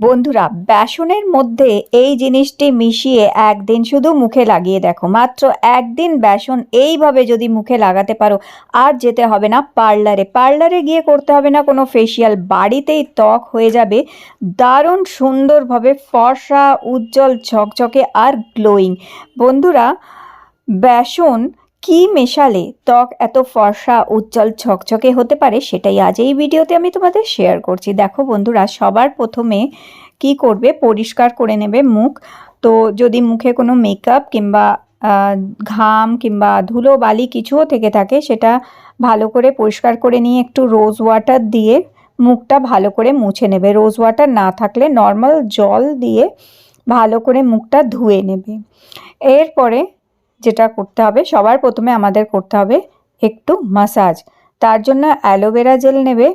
বন্ধুরা, বেসনের মধ্যে এই জিনিসটি মিশিয়ে একদিন শুধু মুখে লাগিয়ে দেখো। মাত্র একদিন বেসন এইভাবে যদি মুখে লাগাতে পারো, আর যেতে হবে না পার্লারে। পার্লারে গিয়ে করতে হবে না কোনো ফেসিয়াল বাড়িতেই ত্বক হয়ে যাবে দারুণ সুন্দরভাবে ফর্সা, উজ্জ্বল, ঝকঝকে আর গ্লোয়িং বন্ধুরা, বেসন কি মেশালে ত্বক এত ফর্সা, উজ্জ্বল, ঝকঝকে হতে পারে সেটাই আজ এই ভিডিওতে আমি তোমাদের শেয়ার করছি। দেখো বন্ধুরা, সবার প্রথমে কি করবে? পরিষ্কার করে নেবে মুখ। তো যদি মুখে কোনো মেকআপ কিংবা ঘাম কিংবা ধুলো, বালি কিছুও থেকে থাকে, সেটা ভালো করে পরিষ্কার করে নিয়ে একটু রোজ ওয়াটার দিয়ে মুখটা ভালো করে মুছে নেবে। রোজ ওয়াটার না থাকলে নর্মাল জল দিয়ে ভালো করে মুখটা ধুয়ে নেবে। এরপরে যেটা করতে হবে, সবার প্রথমে আমাদের করতে হবে একটু মাসাজ তার জন্য অ্যালোভেরা জেল নেবে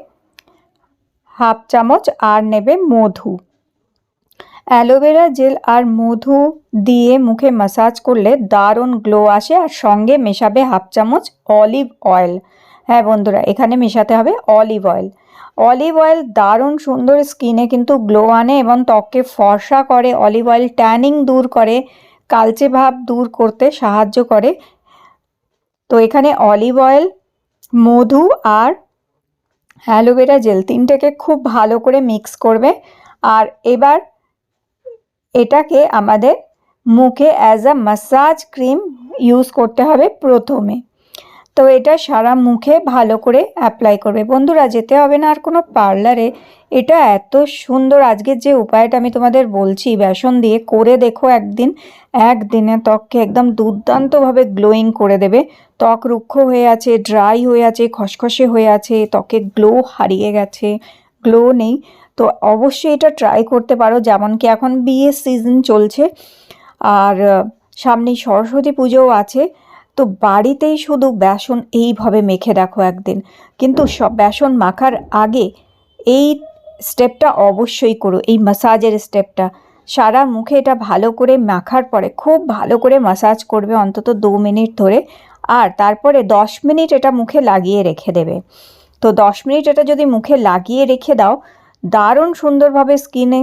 হাফ চামচ, আর নেবে মধু। অ্যালোভেরা জেল আর মধু দিয়ে মুখে মাসাজ করলে দারুণ গ্লো আসে আর সঙ্গে মেশাবে হাফ চামচ অলিভ অয়েল হ্যাঁ বন্ধুরা, এখানে মেশাতে হবে অলিভ অয়েল অলিভ অয়েল দারুণ সুন্দর স্কিনে কিন্তু গ্লো আনে এবং ত্বককে ফর্সা করে অলিভ অয়েল ট্যানিং দূর করে কালচে ভাব দূর করতে সাহায্য করে। তো এখানে অলিভ অয়েল মধু আর অ্যালোভেরা জেল তিনটাকে খুব ভালো করে মিক্স করবে। আর এবার এটাকে আমাদের মুখে as a massage cream use করতে হবে প্রথমে। তো এটা সারা মুখে ভালো করে অ্যাপ্লাই করবে। বন্ধুরা, যেতে হবে না আর কোনো পার্লারে এটা এত সুন্দর। আজকের যে উপায়টা আমি তোমাদের বলছি, বেসন দিয়ে করে দেখো একদিন, একদিনে ত্বককে একদম দুর্দান্তভাবে গ্লোয়িং করে দেবে। ত্বক রুক্ষ হয়ে আছে ড্রাই হয়ে আছে, খসখসে হয়ে আছে, ত্বকে গ্লো হারিয়ে গেছে গ্লো নেই। তো অবশ্যই এটা ট্রাই করতে পারো, যেমন কি এখন বিয়ের সিজন চলছে। আর, সামনেই সরস্বতী পুজোও আছে। তো বাড়িতেই শুধু বেসন এইভাবে মেখে রাখো একদিন। কিন্তু সব বেসন মাখার আগে এই স্টেপটা অবশ্যই করো, এই মাসাজের স্টেপটা সারা মুখে এটা ভালো করে মাখার পরে, খুব ভালো করে মাসাজ করবে অন্তত দু মিনিট ধরে, আর তারপরে দশ মিনিট এটা মুখে লাগিয়ে রেখে দেবে। তো দশ মিনিট এটা যদি মুখে লাগিয়ে রেখে দাও, দারুণ সুন্দরভাবে স্কিনে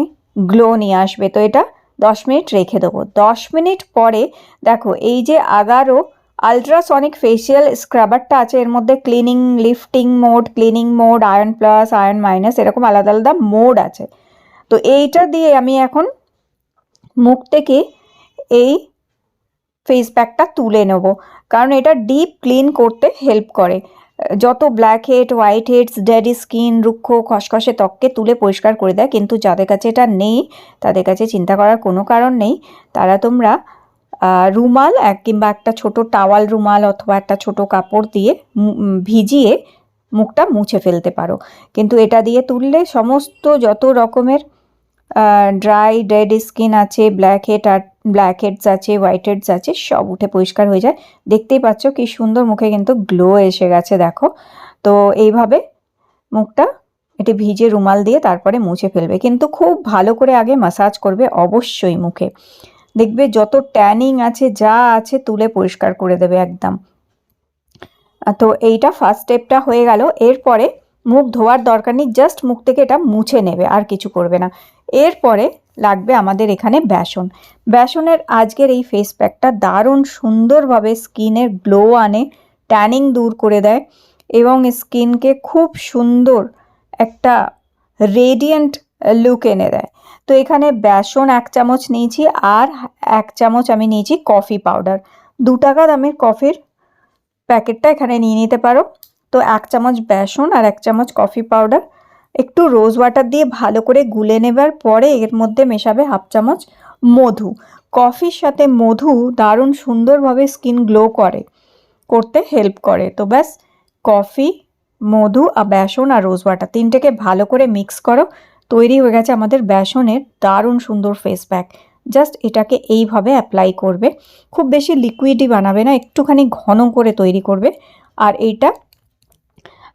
গ্লো নিয়ে আসবে। তো এটা দশ মিনিট রেখে দেবো। দশ মিনিট পরে দেখো, এই যে আগারো আলট্রাসনিক ফেসিয়াল স্ক্রাবারটা আছে, এর মধ্যে cleaning lifting mode cleaning mode iron plus iron minus এরকম আলাদা আলাদা মোড আছে। তো এইটা দিয়ে আমি এখন মুখ থেকে এই ফেস প্যাকটা তুলে নেব, কারণ এটা ডিপ ক্লিন করতে হেল্প করে। যত black head white heads dead skin রুক্ষ, খসখসে ত্বককে তুলে পরিষ্কার করে দেয়, কিন্তু যাদের কাছে এটা নেই, তাদের কাছে চিন্তা করার কোনো কারণ নেই। তারা তোমরা রুমাল এক কিংবা একটা ছোট টাওয়াল রুমাল অথবা একটা ছোট কাপড় দিয়ে ভিজিয়ে মুখটা মুছে ফেলতে পারো। কিন্তু এটা দিয়ে তুললে সমস্ত যত রকমের ড্রাই ডেড স্কিন আছে ব্ল্যাক হেড আর ব্ল্যাক হেডস আছে হোয়াইট হেডস আছে, সব উঠে পরিষ্কার হয়ে যায়। দেখতেই পাচ্ছ কি সুন্দর মুখে কিন্তু গ্লো এসে গেছে, দেখো। তো এইভাবে মুখটা এটি ভিজে রুমাল দিয়ে তারপরে মুছে ফেলবে। কিন্তু খুব ভালো করে আগে মাসাজ করবে অবশ্যই মুখে। দেখবে যত ট্যানিং আছে, যা আছে তুলে পরিষ্কার করে দেবে একদম। তো এইটা ফার্স্ট স্টেপটা হয়ে গেল। এরপরে মুখ ধোয়ার দরকার নেই জাস্ট মুখ থেকে এটা মুছে নেবে, আর কিছু করবে না। এরপরে লাগবে আমাদের এখানে বেসন। বেসনের আজকের এই ফেস প্যাকটা দারুণ সুন্দরভাবে স্কিনের গ্লো আনে ট্যানিং দূর করে দেয় এবং স্কিনকে খুব সুন্দর একটা রেডিয়েন্ট লুক এনে দেয়। তো এখানে বেসন এক চামচ নিয়েছি আর এক চামচ আমি নিয়েছি কফি পাউডার দু টাকা দামের কফির প্যাকেটটা এখানে নিয়ে নিতে পারো। তো এক চামচ বেসন আর এক চামচ কফি পাউডার একটু রোজ ওয়াটার দিয়ে ভালো করে গুলে নেবার পরে এর মধ্যে মেশাবে হাফ চামচ মধু। কফির সাথে মধু দারুণ সুন্দরভাবে স্কিন গ্লো করে, করতে হেল্প করে। তো ব্যাস কফি মধু আর বেসন আর রোজ ওয়াটার তিনটেকে ভালো করে মিক্স করো। তৈরি হয়ে গেছে আমাদের বেসনের দারুণ সুন্দর ফেস প্যাক জাস্ট এটাকে এইভাবে অ্যাপ্লাই করবে। খুব বেশি লিকুইডই বানাবে না, একটুখানি ঘন করে তৈরি করবে। আর এইটা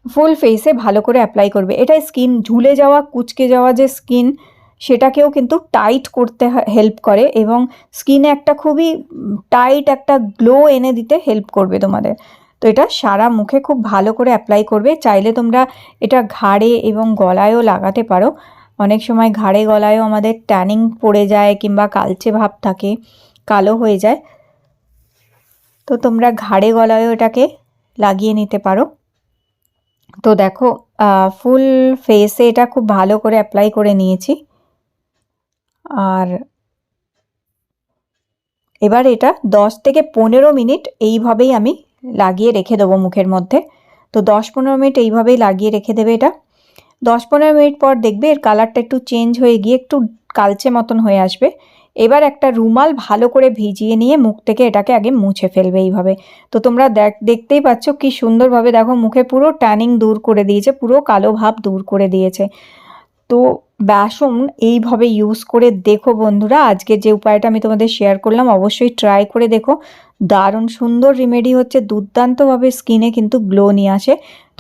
ফুল ফেসে ভালো করে অ্যাপ্লাই করবে। এটা স্কিন ঝুলে যাওয়া, কুচকে যাওয়া যে স্কিন সেটাকেও কিন্তু টাইট করতে হেল্প করে এবং স্কিনে একটা খুবই টাইট একটা গ্লো এনে দিতে হেল্প করবে তোমাদের। তো এটা সারা মুখে খুব ভালো করে অ্যাপ্লাই করবে। চাইলে তোমরা এটা ঘাড়ে এবং গলায়ও লাগাতে পারো। অনেক সময় ঘাড়ে গলায়ও আমাদের ট্যানিং পড়ে যায় কিংবা কালচে ভাব থাকে, কালো হয়ে যায়। তো তোমরা ঘাড়ে গলায়ও এটাকে লাগিয়ে নিতে পারো। তো দেখো ফুল ফেসে এটা খুব ভালো করে অ্যাপ্লাই করে নিয়েছি। আর এবার এটা দশ থেকে পনেরো মিনিট এইভাবেই আমি লাগিয়ে রেখে দেবো মুখের মধ্যে। তো দশ পনেরো মিনিট এইভাবেই লাগিয়ে রেখে দেবে এটা। দশ পনেরো মিনিট পর দেখবে এর কালারটা একটু চেঞ্জ হয়ে গিয়ে একটু কালচে মতন হয়ে আসবে। এবার একটা রুমাল ভালো করে ভিজিয়ে নিয়ে মুখ থেকে এটাকে আগে মুছে ফেলবে এইভাবে। তো তোমরা দেখ, দেখতেই পাচ্ছ কি সুন্দরভাবে দেখো মুখে পুরো ট্যানিং দূর করে দিয়েছে, পুরো কালো ভাব দূর করে দিয়েছে। তো বেসন এইভাবে ইউজ করে দেখো বন্ধুরা আজকে যে উপায়টা আমি তোমাদের শেয়ার করলাম, অবশ্যই ট্রাই করে দেখো। দারুণ সুন্দর রেমেডি হচ্ছে, দুর্দান্তভাবে স্কিনে কিন্তু গ্লো নিয়ে আসে।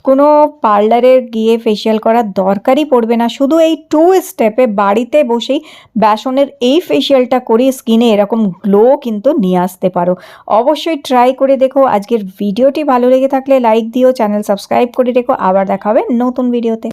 কোনো পার্লারে গিয়ে ফেশিয়াল করার দরকারই পড়বে না। শুধু এই টু স্টেপে বাড়িতে বসেই বেসনের এই ফেশিয়ালটা করে স্কিনে এরকম গ্লো কিন্তু নিয়ে আসতে পারো। অবশ্যই ট্রাই করে দেখো। আজকের ভিডিওটি ভালো লেগে থাকলে লাইক দিও চ্যানেল সাবস্ক্রাইব করে রেখো। আবার দেখা হবে নতুন ভিডিওতে